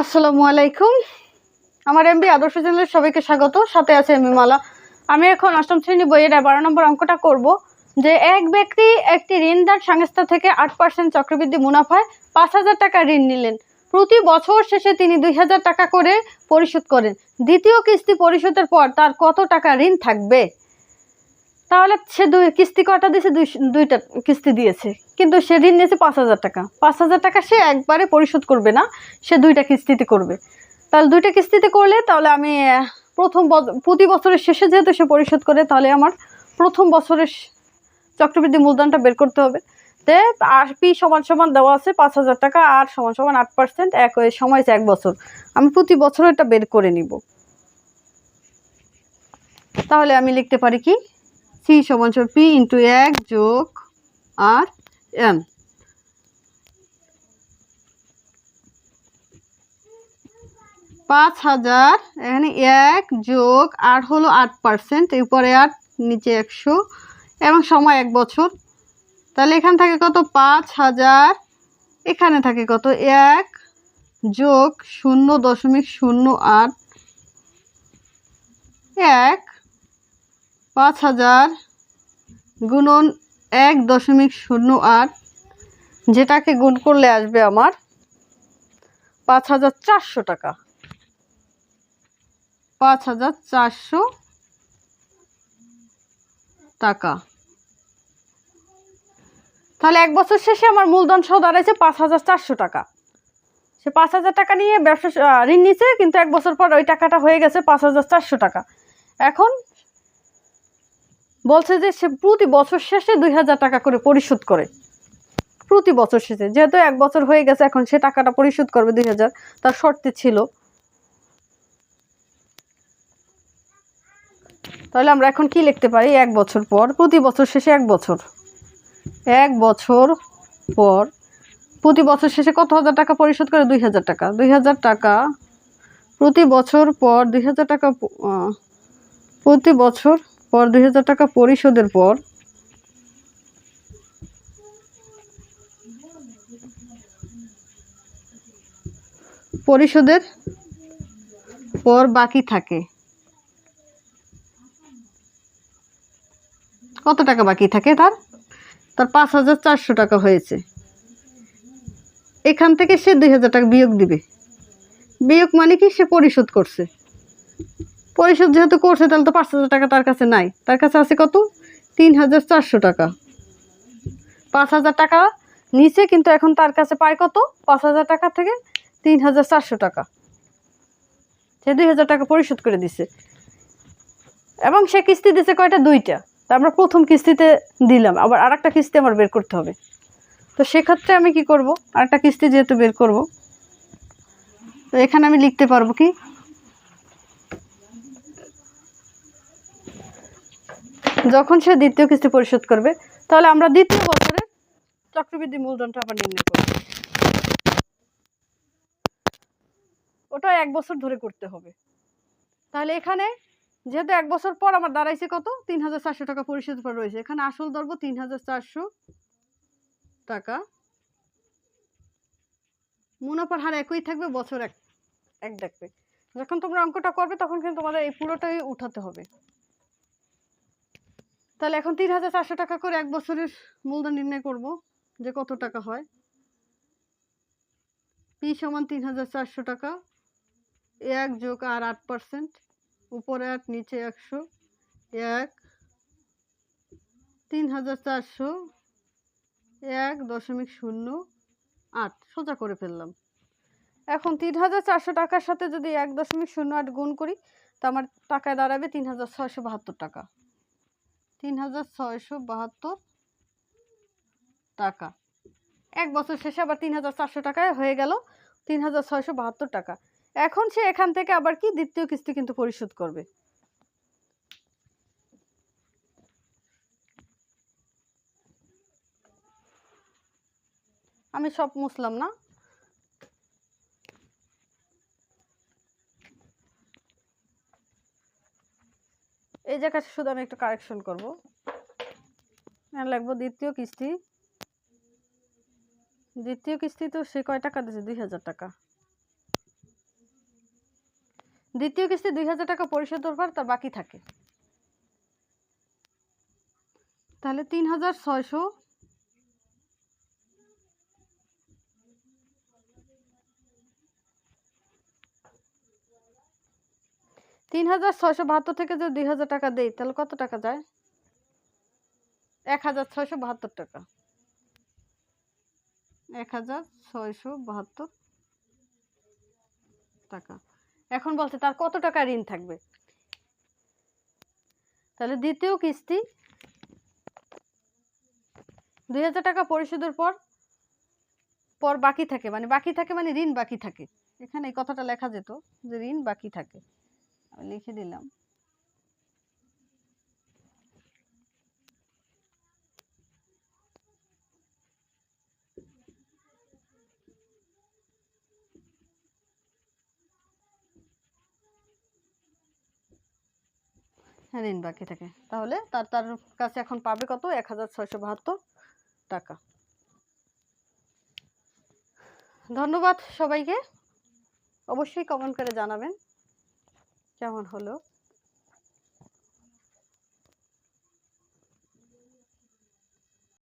আসসালামু আলাইকুম। আমার এমবি আদর্শ চ্যানেলের সবাইকে স্বাগত। সাথে আছে এমবি মালা। আমি এখন অষ্টম শ্রেণি বইয়ের বারো নম্বর অঙ্কটা করব, যে এক ব্যক্তি একটি ঋণদার সংস্থা থেকে আট পার্সেন্ট চক্রবৃদ্ধি মুনাফায় পাঁচ হাজার টাকা ঋণ নিলেন। প্রতি বছর শেষে তিনি দুই হাজার টাকা করে পরিশোধ করেন। দ্বিতীয় কিস্তি পরিশোধের পর তার কত টাকা ঋণ থাকবে? তাহলে সে দুই কিস্তি কটা দিয়েছে? দুই দুইটা কিস্তি দিয়েছে। কিন্তু সে ঋণ নিয়েছে পাঁচ হাজার টাকা। পাঁচ হাজার টাকা সে একবারে পরিশোধ করবে না, সে দুইটা কিস্তিতে করবে। তাহলে দুইটা কিস্তিতে করলে তাহলে আমি প্রথম প্রতি বছরের শেষে যেহেতু সে পরিশোধ করে, তাহলে আমার প্রথম বছরের চক্রবৃদ্ধি মূলধনটা বের করতে হবে। তে, আর পি সমান সমান দেওয়া আছে পাঁচ হাজার টাকা, আর সমান সমান আট পার্সেন্ট, এক সময় এক বছর। আমি প্রতি বছর এটা বের করে নিব। তাহলে আমি লিখতে পারি কি? সি সমান সমান পি ইন্টু এক যোগ আর এম পাঁচ হাজার, এখানে এক যোগ আট হলো আট পার্সেন্ট উপরে আট নিচে একশো, এবং সময় এক বছর। তাহলে এখান থাকে কত? পাঁচ হাজার, এখানে থাকে কত? এক যোগ শূন্য দশমিক শূন্য আট। এক পাঁচ হাজার গুণন এক দশমিক শূন্য আট, যেটাকে গুণ করলে আসবে আমার পাঁচ হাজার চারশো টাকা। পাঁচ হাজার চারশো টাকা। তাহলে এক বছর শেষে আমার মূলধন সহ দাঁড়াইছে পাঁচ হাজার চারশো টাকা। সে পাঁচ হাজার টাকা নিয়ে ব্যবসা ঋণ নিচ্ছে কিন্তু এক বছর পর ওই টাকাটা হয়ে গেছে পাঁচ হাজার চারশো টাকা। এখন বলছে যে সে প্রতি বছর শেষে দুই হাজার টাকা করে পরিশোধ করে। প্রতি বছর শেষে। যেহেতু এক বছর হয়ে গেছে, এখন সে টাকাটা পরিশোধ করবে দুই হাজার। তার শর্তে ছিল। তাহলে আমরা এখন কি লিখতে পারি? এক বছর পর, প্রতি বছর শেষে এক বছর। এক বছর পর, প্রতি বছর শেষে কত হাজার টাকা পরিশোধ করে? দুই হাজার টাকা। দুই হাজার টাকা প্রতি বছর পর, দুই হাজার টাকা প্রতি বছর পর দুই হাজার টাকা পরিশোধের পর পরিশোধের পর বাকি থাকে। কত টাকা বাকি থাকে তার? তার পাঁচ হাজার চারশো টাকা হয়েছে। এখান থেকে সে দুই হাজার টাকা বিয়োগ দিবে। বিয়োগ মানে কি? সে পরিশোধ করছে। পরিশোধ যেহেতু করছে, তাহলে তো পাঁচ হাজার টাকা তার কাছে নাই। তার কাছে আছে কত? তিন হাজার চারশো টাকা। পাঁচ হাজার টাকা নিচে, কিন্তু এখন তার কাছে পায় কত? পাঁচ হাজার টাকা থেকে তিন হাজার চারশো টাকা। সে দুই হাজার টাকা পরিশোধ করে দিছে। এবং সে কিস্তি দিছে কয়টা? দুইটা। তা আমরা প্রথম কিস্তিতে দিলাম, আবার আর একটা কিস্তি আমার বের করতে হবে। তো সেক্ষেত্রে আমি কি করব? আরেকটা কিস্তি যেহেতু বের করব, তো এখানে আমি লিখতে পারব কি? যখন সে দ্বিতীয় কিস্তি পরিশোধ করবে, তাহলে আমরা দ্বিতীয় বছরের চক্রবৃদ্ধি মূলধনটা আবার নির্ণয় করব। ওটা এক বছর ধরে করতে হবে। তাহলে এখানে যেহেতু এক বছর পর আমার দাঁড়াইছে কত? তিন হাজার চারশো টাকা পরিশোধ পর রয়েছে। এখানে আসল ধরবো তিন হাজার চারশো টাকা। মুনাফার হার একই থাকবে, বছর এক এক দেখবে। যখন তোমরা অঙ্কটা করবে, তখন কিন্তু তোমাদের এই পুরোটাই উঠাতে হবে। তাহলে এখন তিন হাজার চারশো টাকা করে এক বছরের মূলধন নির্ণয় করব, যে কত টাকা হয়। পি সমান তিন হাজার চারশো টাকা এক যোগ আর আট পার্সেন্ট, উপরে আট, নিচে একশো, এক, তিন হাজার চারশো, এক দশমিক শূন্য আট, সোজা করে ফেললাম। এখন তিন হাজার চারশো টাকার সাথে যদি এক দশমিক শূন্য আট গুণ করি, তা আমার টাকায় দাঁড়াবে তিন হাজার ছয়শো বাহাত্তর টাকা। তিন হাজার ছয়শো বাহাত্তর টাকা। এক বছর শেষে আবার তিন হাজার চারশো টাকায় হয়ে গেল তিন হাজার ছয়শো বাহাত্তর টাকা। এখন সে এখান থেকে আবার কি দ্বিতীয় কিস্তি কিন্তু পরিশোধ করবে? আমি সব মুসলাম না। এই জায়গাটা শুধু আমি একটু কারেকশন করব। লাগবো দ্বিতীয় কিস্তি। দ্বিতীয় কিস্তি তো সে কয় টাকা দিয়েছে দুই হাজার টাকা। দ্বিতীয় কিস্তি দুই হাজার টাকা পরিশোধ পর তার বাকি থাকে। তাহলে তিন হাজার ছয়শো তিন হাজার ছয়শো বাহাত্তর থেকে যদি দুই হাজার টাকা দেই, তাহলে কত টাকা যায়? এক হাজার ছয়শো বাহাত্তর টাকা। এক হাজার ছয়শো বাহাত্তর টাকা। এখন বলছে তার কত টাকা ঋণ থাকবে? তাহলে দ্বিতীয় কিস্তি দুই হাজার টাকা পরিশোধের পর পর বাকি থাকে মানে বাকি থাকে মানে ঋণ বাকি থাকে। এখানে এই কথাটা লেখা যেত যে ঋণ বাকি থাকে। লিখে দিলাম। হ্যাঁ ঋণ বাকি থাকে। তাহলে তার তার কাছে এখন পাবে কত? এক হাজার ছয়শো বাহাত্তর টাকা। ধন্যবাদ সবাইকে। অবশ্যই কমেন্ট করে জানাবেন। কেমন হলো?